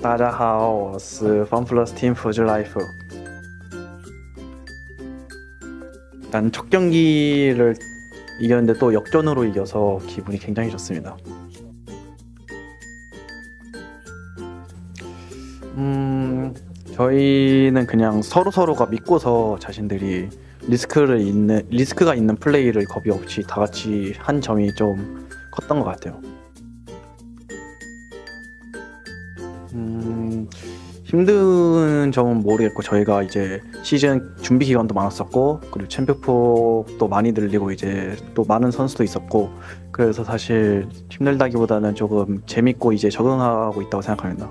大家好，我是 FunPlus Team Fuji Life. 일단 첫 경기를 이겼는데 또 역전으로 이겨서 기분이 굉장히 좋습니다. 음, 저희는 그냥 서로 서로가 믿고서 자신들이 리스크를 있는 리스크가 있는 플레이를 겁이 없이 다 같이 한 점이 좀 컸던 것 같아요. 음, 힘든 점은 모르겠고 저희가 이제 시즌 준비 기간도 많았었고 그리고 챔피언폭도 많이 늘리고 이제 또 많은 선수도 있었고 그래서 사실 힘들다기보다는 조금 재밌고 이제 적응하고 있다고 생각합니다.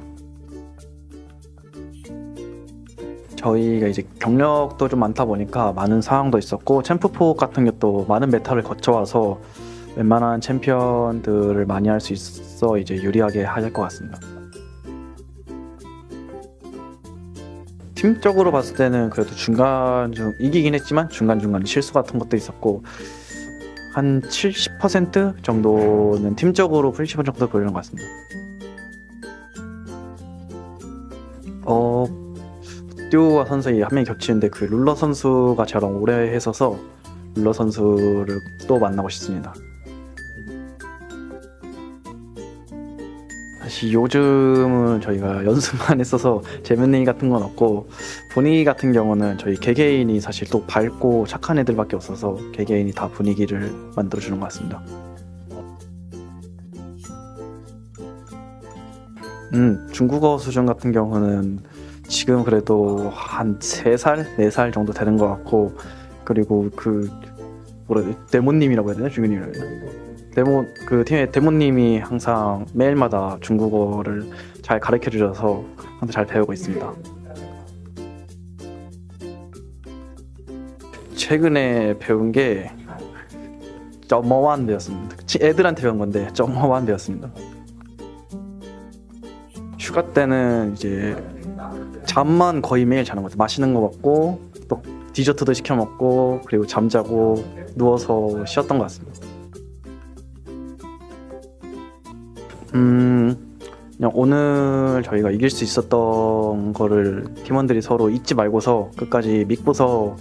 저희가 이제 경력도 좀 많다 보니까 많은 상황도 있었고 챔프폭 같은 것도 많은 메타를 거쳐와서 웬만한 챔피언들을 많이 할 수 있어 이제 유리하게 할 것 같습니다. 팀적으로 봤을 때는 그래도 중간 좀 이기긴 했지만 중간중간 실수 같은 것도 있었고 한 70% 정도는 팀적으로 풀시번 정도 걸리는 것 같습니다. 어, 듀오와 선수가 한 명이 겹치는데 그 룰러 선수가 저랑 오래 했어서 룰러 선수를 또 만나고 싶습니다. 사실 요즘은 저희가 연습만 했어서 재밌는 일 같은 건 없고 분위기 같은 경우는 저희 개개인이 사실 또 밝고 착한 애들밖에 없어서 개개인이 다 분위기를 만들어주는 것 같습니다. 음, 중국어 수준 같은 경우는 지금 그래도 한 3살, 4살 정도 되는 것 같고 그리고 그 뭐라 해야 돼? 데모님이라고 해야 되나? 중국님이라고 해야 되나? 데모 그 팀의 데모님이 항상 매일마다 중국어를 잘 가르쳐 주셔서 항상 잘 배우고 있습니다. 최근에 배운 게 점머완 배웠습니다. 치- 애들한테 배운 건데 점머완 배웠습니다. 휴가 때는 이제 잠만 거의 매일 자는 것 같아요. 맛있는 거 먹고 또 디저트도 시켜 먹고 그리고 잠자고 누워서 쉬었던 것 같습니다. 음, 그냥 오늘 저희가 이길 수 있었던 거를 팀원들이 서로 잊지 말고서 끝까지 믿고서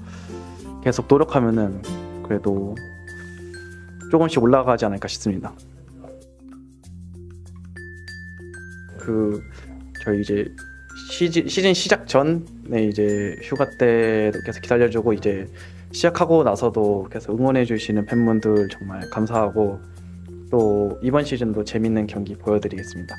계속 노력하면은 그래도 조금씩 올라가지 않을까 싶습니다. 그 저희 이제 시즌, 시즌 시작 전 에 이제 휴가 때도 계속 기다려주고 이제 시작하고 나서도 계속 응원해 주시는 팬분들 정말 감사하고 또 이번 시즌도 재밌는 경기 보여드리겠습니다.